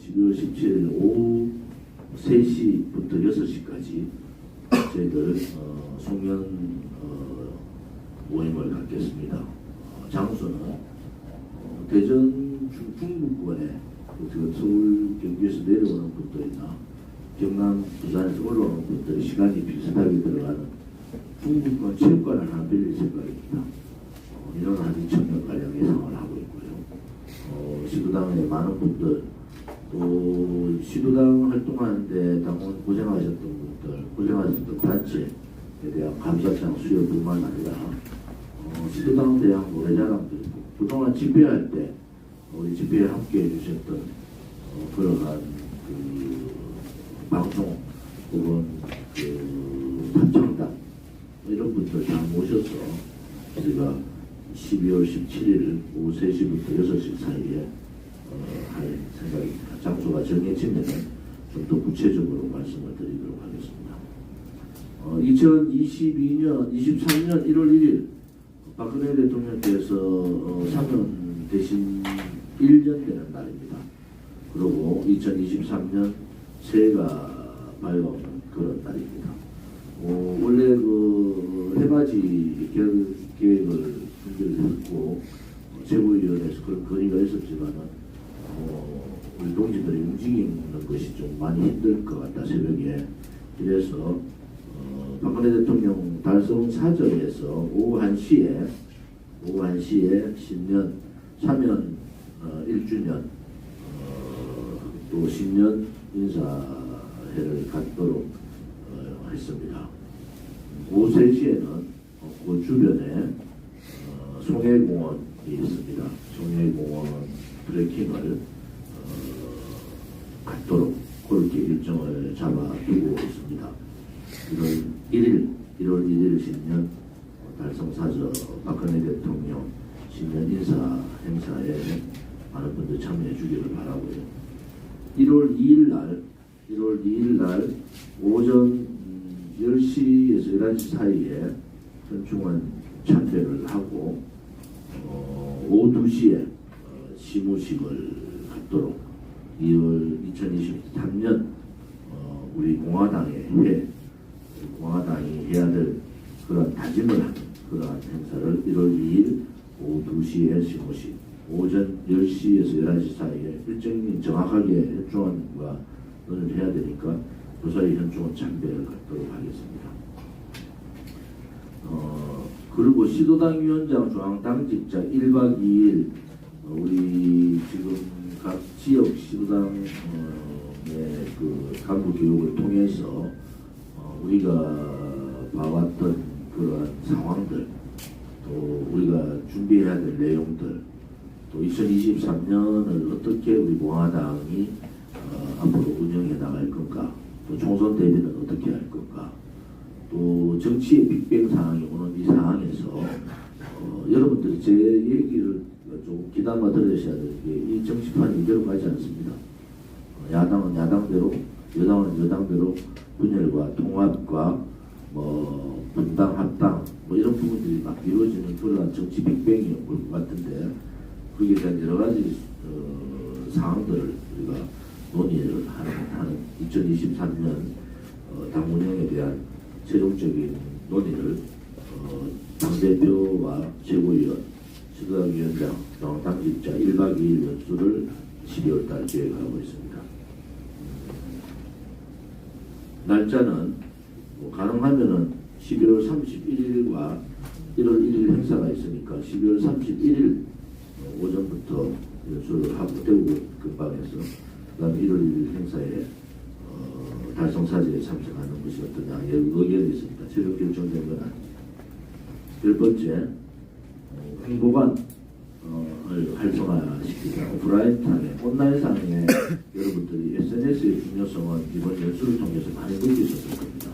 12월 17일 오후 3시부터 6시까지 저희들 어, 송년 어, 모임을 갖겠습니다. 어, 장소는 어, 대전 중- 중부권에 그 서울 경기에서 내려오는 분들이나 경남 부산에서 올라오는 분들이 시간이 비슷하게 들어가는 중부권 체육관을 하나 빌릴 생각입니다. 어, 이런 한 2천 명 가량 예상을 하고 있고요. 어, 시도당의 많은 분들 또 시도당 활동하는데 당원 고생하셨던 분들 고생하셨던 단체에 대한 감사장 수여뿐만 아니라 어, 시도당 대학 노래자랑들 그동안 집회할 때 우리 집회에 함께 해 주셨던 어, 그러한 그 방송 혹은 그 합창단 이런 분들 다 모셔서 우리가 12월 17일 오후 3시부터 6시 사이에 어, 할 생각입니다. 장소가 정해지면 좀 더 구체적으로 말씀을 드리도록 하겠습니다. 어, 2022년, 23년 1월 1일 박근혜 대통령께서 어, 사면 대신 1년 되는 날입니다. 그리고 2023년 새해가 밝아오는 그런 날입니다. 어, 원래 그 해맞이 계획, 계획을 준비를 했고 어, 제보위원회에서 그런 건의가 있었지만은 어, 우리 동지들이 움직이는 것이 좀 많이 힘들 것 같다 새벽에 그래서 어, 박근혜 대통령 달성 사절에서 오후 1시에 오후 1시에 신년 사면 어, 1주년 어, 또 신년 인사회를 갖도록 어, 했습니다. 오후 3시에는 어, 그 주변에 어, 송해공원이 있습니다. 송해공원 트레킹을 어, 갖도록 그렇게 일정을 잡아두고 있습니다. 1월 1일, 1월 1일 신년 달성사저 박근혜 대통령 신년 인사 행사에 많은 분들 참여해 주기를 바라고요. 1월 2일 날, 1월 2일 날 오전 음, 10시에서 11시 사이에 현충원 참배를 하고 어, 오후 2시에 어, 시무식을 갖도록 2월 2023년 어, 우리 공화당의 해 공화당이 해야 될 그런 다짐을 하는 그러한 행사를 1월 2일 오후 2시에 시무식 오전 10시에서 11시 사이에 일정이 정확하게 현충원과 논의를 해야 되니까 그 사이 현충원 참배를 갖도록 하겠습니다. 어, 그리고 시도당 위원장 중앙당직자 1박 2일 어, 우리 지금 각 지역 시도당의 그 간부 교육을 통해서 어, 우리가 봐왔던 그러한 상황들 또 우리가 준비해야 될 내용들 또 2023년을 어떻게 우리 공화당이 어, 앞으로 운영해 나갈 건가 또 총선 대비는 어떻게 할 건가 또 정치의 빅뱅 상황이 오는 이 상황에서 어, 여러분들이 제 얘기를 좀 기다려 들으셔야 될게이 정치판이 이대로 가지 않습니다. 어, 야당은 야당대로 여당은 여당대로 분열과 통합과 뭐 분당 합당 뭐 이런 부분들이 막 이루어지는 그러한 정치 빅뱅이 올 것 같은데 거기에 대한 여러 가지 어, 사항들을 우리가 논의를 하는, 하는 2023년 어, 당 운영에 대한 최종적인 논의를 어, 당대표와 최고위원, 지도당위원장, 당직자 1박 2일 연수를 12월 달 계획하고 있습니다. 날짜는 뭐 가능하면은 12월 31일과 1월 1일 행사가 있으니까 12월 31일 어, 오전부터 연수를 하고 대구 근방에서 그다음에 1월 1일 행사에 어, 달성사지에 참석하는 것이 어떠냐 의견이 있습니다. 최종 결정된 건 아닙니다. 열 번째 어, 행보관을 활성화시키자 오프라인상에 온라인상에 여러분들이 SNS의 중요성은 이번 연수를 통해서 많이 느끼셨을 겁니다.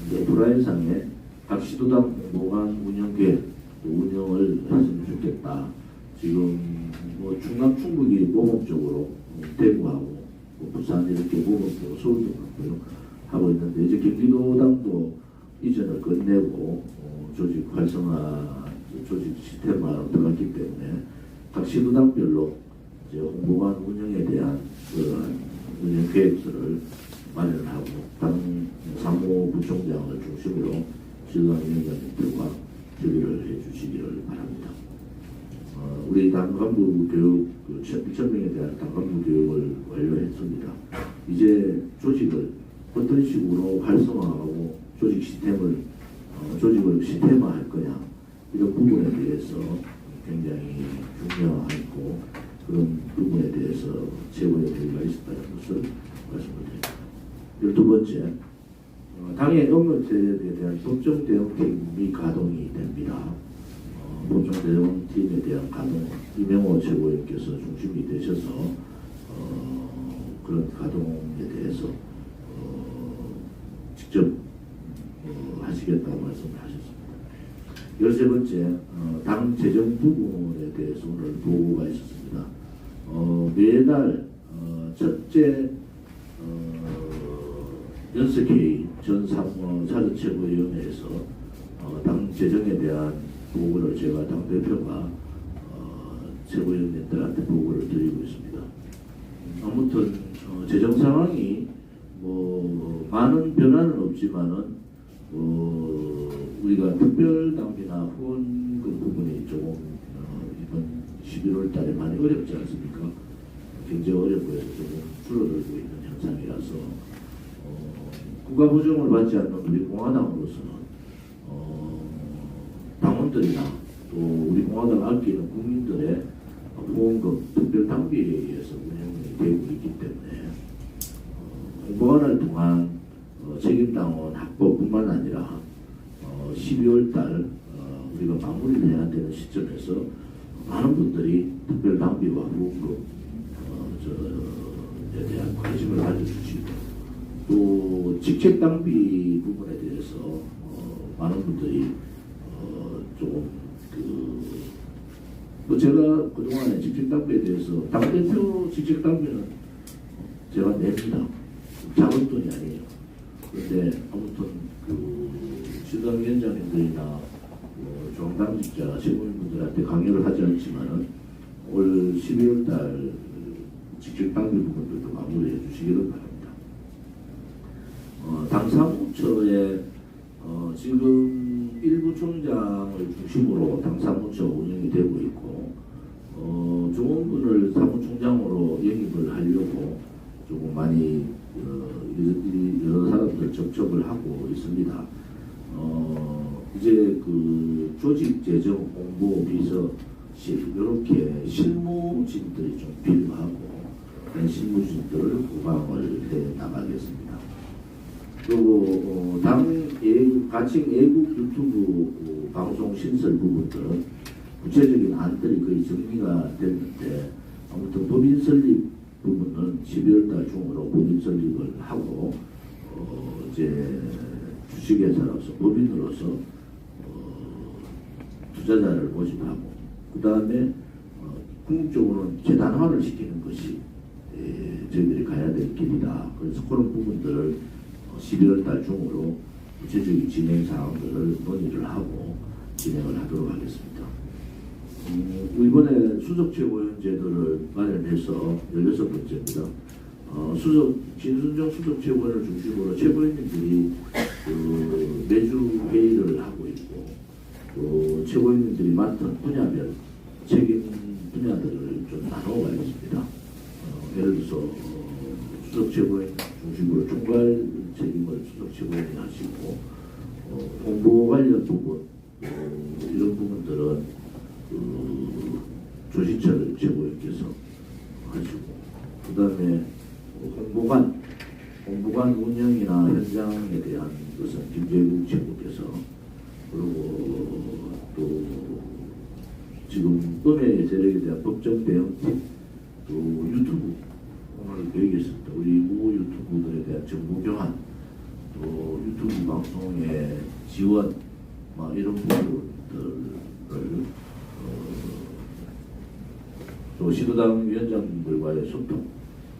근데 오프라인상에 각 시도당 행보관 운영 계획 또 운영을 했으면 좋겠다. 지금 뭐 충남 충북이 모범적으로 대구하고 뭐 부산 이렇게 모범적으로 서울도 그렇고요 하고 있는데 이제 경기도당도 이전을 끝내고 어, 조직 활성화 조직 시스템화로 들어갔기 때문에 각 시도당별로 이제 홍보관 운영에 대한 그러한 운영 계획서를 마련하고 당 사무부총장을 중심으로 지도당 위원장님들과 협의를 해주시기를 바랍니다. 어, 우리 당 간부 교육 그 2,000명에 대한 당 간부 교육을 완료했습니다. 이제 조직을 어떤 식으로 활성화하고 조직 시스템을 어, 조직을 시스템화할 거냐 이런 부분에 대해서 굉장히 중요하고 그런 부분에 대해서 최고의 대의가 있었다는 것을 말씀드립니다. 열두 번째, 어, 당의 업무체에 대한 법정 대응팀이 가동이 됩니다. 어, 법정 대응팀에 대한 가동, 이명호 최고위원께서 중심이 되셔서 어, 그런 가동에 대해서 어, 직접 어, 하시겠다고 말씀을 하셨습니다. 열세 번째, 어, 당 재정 부분에 대해서 오늘 보고가 있었습니다. 어, 매달 어, 첫째 어, 연석회의 전상무 사전최고위원회에서 어, 당 재정에 대한 보고를 제가 당 대표가 어, 최고위원님들한테 보고를 드리고 있습니다. 아무튼 어, 재정 상황이 뭐 많은 변화는 없지만은 어, 우리가 특별 당비나 후원금 부분이 조금 어, 이번 11월 달에 많이 어렵지 않습니까? 굉장히 어렵고 조금 줄어들고 있는 현상이라서 어, 국가 보정을 받지 않는 우리 공화당으로서는 어, 당원들이나 또 우리 공화당 아끼는 국민들의 후원금 특별 당비에 의해서 운영이 되고 있기 때문에 어, 공보관을 통한 어, 책임당원 확보뿐만 아니라 어, 12월 달 어, 우리가 마무리를 해야 되는 시점에서 많은 분들이 특별 당비와 후원금 어, 대한 관심을 가져주시고 또 직책 당비 부분에 대해서 어, 많은 분들이 어, 조금 그, 뭐 제가 그동안에 직책 당비에 대해서 당대표 직책 당비는 제가 냅니다. 작은 돈이 아니에요. 그런데 아무튼 그 지도당 위원장님들이나 뭐 중앙당직자 최고위원분들한테 강요를 하지 않지만은 올 12월 달 직책 당비 부분들도 마무리해 주시기를 바랍니다. 어, 당 사무처에 어, 지금 일부 총장을 중심으로 당 사무처 운영이 되고 있고 어, 좋은 분을 사무총장으로 영입을 하려고 조금 많이 어, 이- 여러 사람들 접촉을 하고 있습니다. 어, 이제 그 조직 재정 홍보 비서실 이렇게 실무진들이 좀 필요하고 실무진들을 구강을 해 나가겠습니다. 그리고 어, 당 예국, 가칭 예국 유튜브 그 방송 신설 부분들은 구체적인 안들이 거의 정리가 됐는데 아무튼 법인 설립 부분은 12월 달 중으로 법인 설립을 하고 어, 이제 주식회사로서 법인으로서 어, 투자자를 모집하고 그 다음에 어, 궁극적으로는 재단화를 시키는 것이 에, 저희들이 가야 될 길이다. 그래서 그런 부분들을 12월 달 중으로 구체적인 진행 사항들을 논의를 하고 진행을 하도록 하겠습니다. 음, 이번에 수석 최고위원제도를 마련해서 16번째입니다. 어, 수석, 진순정 수석 최고위원을 중심으로 최고위원님들이 그 매주 회의를 하고 있고 또 최고위원님들이 맡은 분야별 책임 분야들을 좀 나누어 가겠습니다. 어, 예를 들어서 어, 수석 최고위원 중심으로 총괄 책임을 수석 최고위원이 하시고 어, 홍보 관련 부분 어, 이런 부분들은 그 조시철 최고위원께서 하시고 그 다음에 홍보관 홍보관 운영이나 현장에 대한 것은 김재국 최고께서 그리고 또 지금 음해 세력에 대한 법정 대응팀 또 유튜브 오늘 있습니다. 우리 모 유튜브들에 대한 정보 교환 또 유튜브 방송의 지원 막 이런 부분들을 어, 또 시도당 위원장님들과의 소통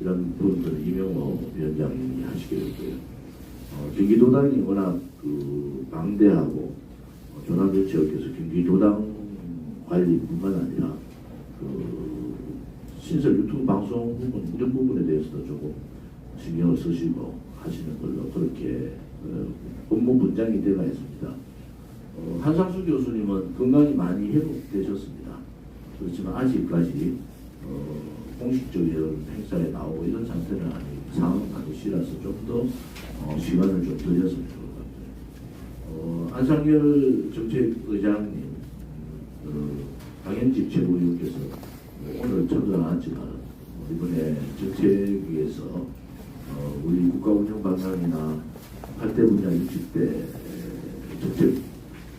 이런 부분들을 이명호 위원장님이 하시게 됐고요. 어, 경기도당이 워낙 그 방대하고 어, 조남조치역에서 경기도당 관리뿐만 아니라 그 신설 유튜브 방송 부분 이런 부분에 대해서도 조금 신경을 쓰시고 하시는 걸로 그렇게 어, 업무 분장이 되어 있습니다. 어, 한상수 교수님은 건강이 많이 회복되셨습니다. 그렇지만 아직까지 어, 공식적인 행사에 나오고 이런 상태는 아니고 상황은 아니시라서 좀더 어, 시간을 좀 드렸으면 좋을 것 같아요. 어, 안상열 정책의장님, 그 강현직 최고위원께서 오늘 찾아왔지만 이번에 정책위에서 어, 우리 국가 운영 방향이나 8대 분야 60대 정책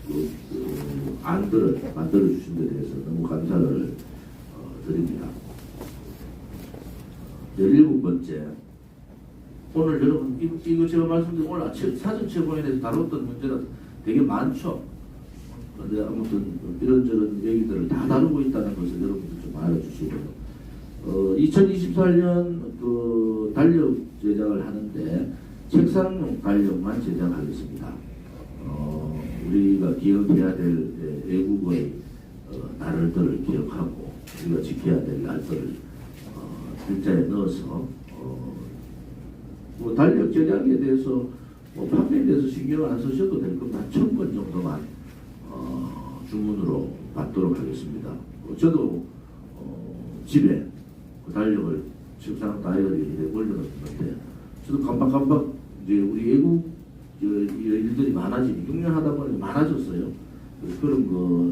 그, 그 안들을 만들어 주신 데 대해서 너무 감사를 어, 드립니다. 17번째 오늘 여러분 이- 이거 제가 말씀드린 오늘 사전 최고에 대해서 다뤘던 문제가 되게 많죠. 근데 아무튼 이런저런 얘기들을 다 다루고 있다는 것을 여러분들 좀 알아주시고요. 어, 2024년 그 달력 제작을 하는데 책상용 달력만 제작하겠습니다. 어, 우리가 기억해야 될 예, 애국의 어, 날들을 기억하고 우리가 지켜야 될 날들을 어, 글자에 넣어서 어, 뭐 달력 제작에 대해서 뭐 판매에 대해서 신경을 안 쓰셔도 될 겁니다. 천권 정도만 어, 주문으로 받도록 하겠습니다. 어, 저도 어, 집에 그 달력을 책상 다이어리에 올려놨는데 저도 깜빡깜빡 이제 우리 이 일들이 많아지니 6년 하다 보니 많아졌어요. 그런 거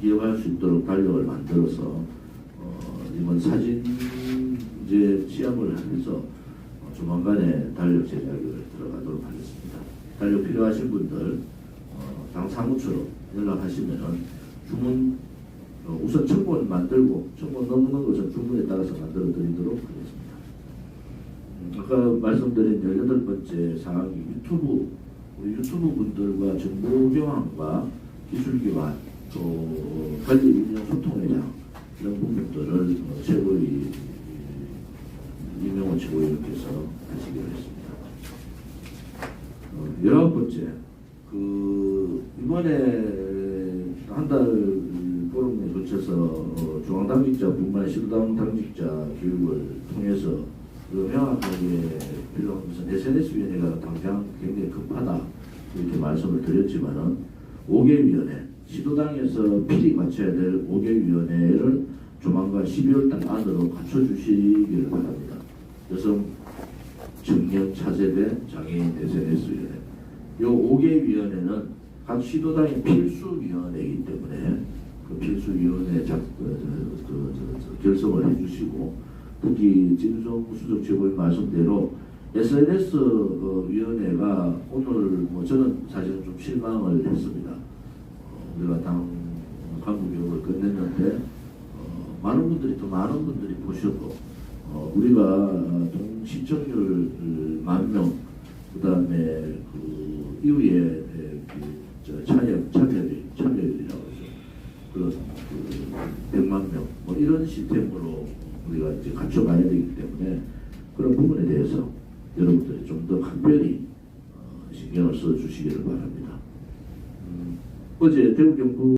기억할 수 있도록 달력을 만들어서 어, 이번 사진 이제 시험을 하면서 어, 조만간에 달력 제작을 들어가도록 하겠습니다. 달력 필요하신 분들 어, 당 사무처로 연락하시면은 주문 어, 우선 청본 만들고 청본 넘는 것은 주문에 따라서 만들어 드리도록 하겠습니다. 음, 아까 말씀드린 18번째 사항이 유튜브 우리 유튜브 분들과 정보 교환과 기술 교환 또 관리 운영 소통회장 이런 부분들을 어, 최고위 이명호 최고위원께서 하시기로 했습니다. 어, 열아홉 번째 그 이번에 한달 거쳐서 어, 중앙당직자뿐만 시도당 당직자 교육을 통해서 그 명확하게 필요한 것은 SNS위원회가 당장 굉장히 급하다 이렇게 말씀을 드렸지만은 5개 위원회 시도당에서 필히 갖춰야 될 5개 위원회를 조만간 12월 달 안으로 갖춰주시기를 바랍니다. 여성 청년 차세대 장애인 SNS위원회 요 5개 위원회는 각 시도당의 필수위원회이기 때문에 그 필수위원회 작, 그, 저, 그, 저, 저, 결성을 해주시고 특히 진성 수석 최고의 말씀대로 SNS 어, 위원회가 오늘 뭐 저는 사실은 좀 실망을 했습니다. 어, 우리가 당 간부 교육을 끝냈는데 어, 많은 분들이 또 많은 분들이 보셨고 어, 우리가 동 시청률 만 명, 그 다음에 그 이후에 에, 그, 저 참여 참여율 참여율이라고 하죠. 그, 그 100만 명, 뭐 이런 시스템으로 우리가 이제 갖춰가야 되기 때문에 그런 부분에 대해서 여러분들이 좀 더 각별히 어, 신경을 써 주시기를 바랍니다. 음, 어제 대구 경북